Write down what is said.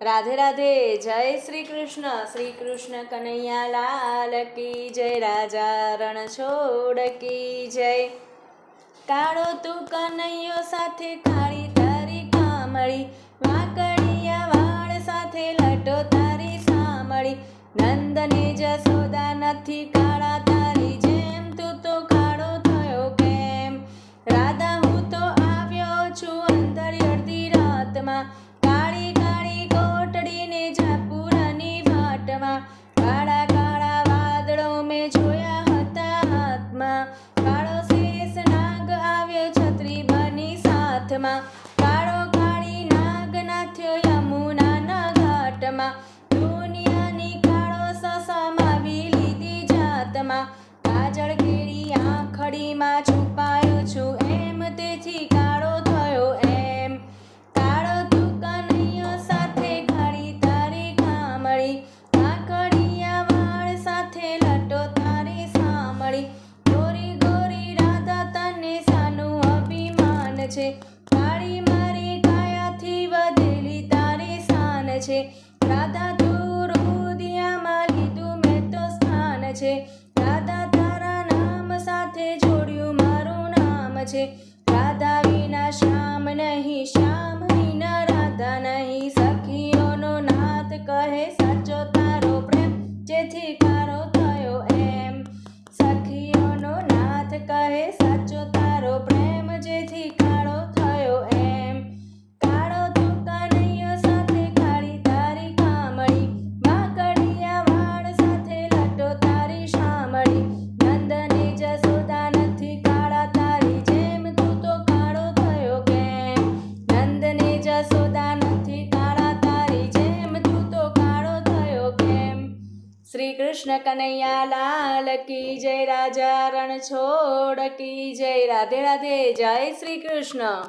રાધે રાધે, જય શ્રી કૃષ્ણ. શ્રી કૃષ્ણ કનૈયા લાલ કી જય, રાજા રણ છોડ કી જય. કાળો તું કનૈયો સાથે કાળી, તારી કામળી. વાકડિયા વાળ સાથે લટો, તારી સામળી નંદને જસોદા નથી કાળા, તારી જેમ તું તો કાળો થયો કેમ? રાધા, હું તો આવ્યો છું અંદર અડધી રાતમાં. વાટમાં કાળા કાળા વાદળો મેં જોયા હતા હાથમાં કાળો શેષ નાગ આવ્યો છત્રી બની સાથમાં. કાળો કાળી નાગ નાથ્યો યમુનાના ઘાટમાં. દુનિયાની કાળો સસમાવી લીધી જાતમાં. કાજળ કેળી આંખડીમાં છુપાયો છું એમ તેથી કાળો થયો એમ. કાળો તું સાથે કાળી તારી કામળી. છે. તારી મારી કાયાથી વધેલી તારી શાન છે. રાધા તું રુદિયામાં લીધું મેં તો સ્થાન છે. રાધા તારા નામ સાથે જોડ્યું મારું નામ છે. રાધા વિના શ્યામ નહીં, શ્યામ વિના રાધા નહીં. સખીઓનો નાથ કહે કૃષ્ણ કનૈયા લાલ કી જય રાજા રણછોડ કી જય રાધે રાધે જય શ્રી કૃષ્ણ.